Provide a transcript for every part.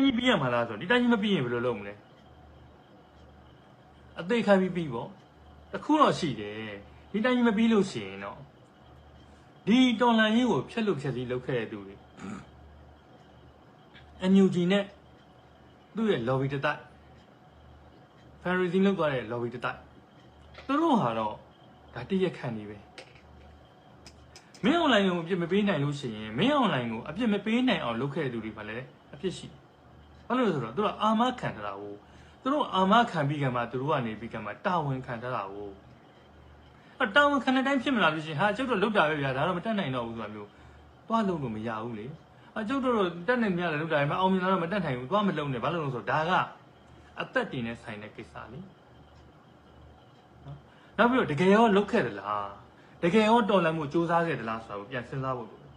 တိုင်းကြီးပြီးရမှာလားဆိုတော့ဒီတိုင်းကြီးမပြီးရင်ဘယ်လိုလုပ်မလဲအသေးခံပြီးပြီးပေါ့တခုတော့ရှိတယ်ဒီတိုင်းကြီးမပြီးလို့ရှိရင်တော့ဒီတော်လန်ကြီးကိုဖျက်လို့ဖျက်စီးလုပ်ခဲ့တဲ့သူတွေအန်ယူဂျီနဲ့သူ့ရဲ့ lobby တစ်တိုက် fundraising လုပ်သွားတဲ့ lobby တစ်တိုက်သူတို့ဟာတော့ဒါတည့်ရက်ခံနေပဲမင်း online ကိုအပြစ်မပေးနိုင်လို့ရှိရင်မင်း online ကိုအပြစ်မပေးနိုင်အောင်လုပ်ခဲ့တဲ့သူတွေပါလေအပြစ်ရှိတယ် ဘာလို့လဲဆိုတော့သူတို့အာမခံထားတာကိုသူတို့အာမခံပြီးကမှသူတို့ကနေပြီးကမှတာဝန်ခံထားတာကိုအတာဝန်ခံတဲ့အတိုင်းဖြစ်မလာလို့ရှိရင်ဟာကျုပ်တို့လုတ်တာပဲဗျာဒါတော့မတက်နိုင်တော့ဘူးဆိုတာမျိုးသွားလို့လို့မရဘူးလေအကျုပ်တို့တက်နိုင်မြတယ်လုတ်တာပဲမအောင်မြင်လာတော့မတက်နိုင်ဘူးသွားမလုံနဲ့ဘာလို့လဲဆိုတော့ဒါကအသက်တင်နဲ့ဆိုင်တဲ့ကိစ္စလေနော်နောက်ပြီးတော့တကယ်ရောလုတ်ခဲ့တယ်လားတကယ်ရောတော်လန်မှုစူးစမ်းခဲ့တယ်လားဆိုတာကိုပြန်စဉ်းစားဖို့လိုတယ်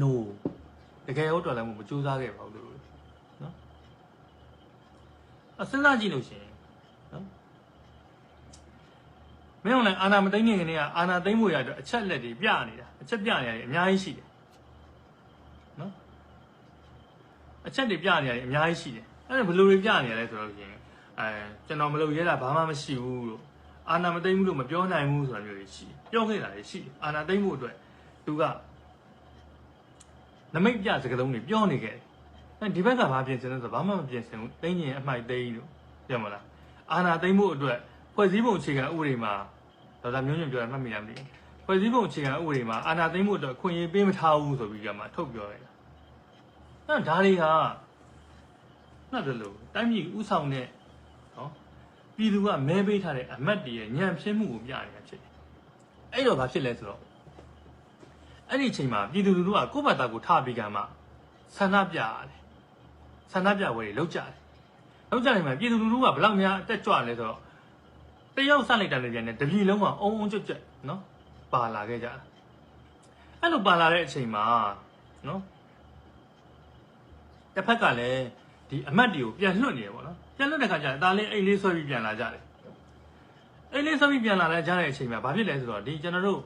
no တကယ်ရောတော်လန်မှုမစူးစမ်းခဲ့ပါဘူးလို့နော်အစဉ်းစားကြည့်လို့ရှိရင်နော်မင်းတို့လည်းအာနာမသိမ့်နေကနေကအာနာသိမ့်ဖို့ရတော့အချက်လက်တွေပြနေတာအချက်ပြနေရတယ်အများကြီးရှိတယ်နော်အချက်တွေပြနေရတယ်အများကြီးရှိတယ်အဲ့ဒါဘယ်လိုတွေပြနေရလဲဆိုတော့ရှင်အဲကျွန်တော်မလုပ်ရဲတာဘာမှမရှိဘူးလို့အာနာမသိမ့်ဘူးလို့မပြောနိုင်ဘူးဆိုတာမျိုးတွေရှိတယ်ပြောခဲ့တာတွေရှိတယ်အာနာသိမ့်ဖို့အတွက်သူက နမိတ်ပြစကားလုံးတွေပြောနေခဲ့တယ်အဲဒီဘက်ကဘာပြင်စင်လဲဆိုတော့ဘာမှမပြင်စင်ဘူးသိမ့်ရင်အမှိုက်သိမ်းလို့ပြောမလားအာနာသိမ့်ဖို့အတွက်ဖွဲ့စည်းပုံအခြေခံဥပဒေမှာဒေါက်တာမျိုးညွန့်ပြောတာမှတ်မိလားမသိဘူးဖွဲ့စည်းပုံအခြေခံဥပဒေမှာအာနာသိမ့်ဖို့အတွက်ခွင့်ရေးပေးမထားဘူးဆိုပြီးကမှထုတ်ပြောလိုက်တာအဲ့ဒါတွေကနှတ်တယ်လို့တိုင်းပြည်ဥဆောင်တဲ့နော်ပြည်သူကမဲပေးထားတဲ့အမတ်တည်းရဲ့ညံဖြစ်မှုကိုပြနေတာဖြစ်တယ်အဲ့တော့ဘာဖြစ်လဲဆိုတော့ အဲ့ဒီအချိန်မှာပြည်သူလူထုကကိုယ့်ဘာသာကိုထားပြီးကမှဆန္ဒပြရတယ်ဆန္ဒပြပွဲတွေလုပ်ကြတယ်လုပ်ကြတယ်မှာပြည်သူလူထုကဘယ်လောက်များအတက်ကြွလဲဆိုတော့တယောက်ဆက်လိုက်တယ်လည်းပြန်တယ်တပြည်လုံးကအုံအုံကြွကြွနော်ပါလာခဲ့ကြတာအဲ့လိုပါလာတဲ့အချိန်မှာနော်တစ်ဖက်ကလည်းဒီအမတ်တွေကိုပြန်လွှတ်နေရပေါ့နော်ပြန်လွှတ်တဲ့ခါကျရင်ဒါလေးအိတ်လေးဆွဲပြီးပြန်လာကြတယ်အိတ်လေးဆွဲပြီးပြန်လာလဲကြတဲ့အချိန်မှာဘာဖြစ်လဲဆိုတော့ဒီကျွန်တော်တို့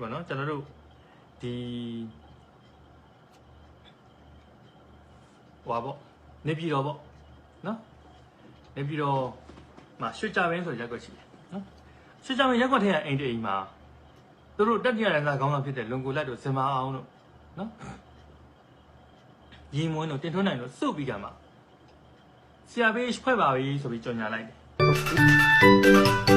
ဘောနော်ကျွန်တော်တို့ဒီဟွာပေါ့နေပြည်တော်ပေါ့နော်နေပြည်တော်မှာရွှေကြပင်းဆိုရက်ကွက်ရှိတယ်နော်ရွှေကြပင်းရက်ကွက်ထဲကအိမ်တအိမ်မှာသူတို့တက်ကြရတဲ့ခေါင်းဆောင်ဖြစ်တဲ့လွန်ကိုလက်တို့စင်မအောင်တို့နော်ရင်မွန်းတို့တင်ထွန်းနိုင်တို့စုပ်ပြီးကမှဆရာဘေးဖွဲ့ပါပြီဆိုပြီးကြော်ညာလိုက်တယ်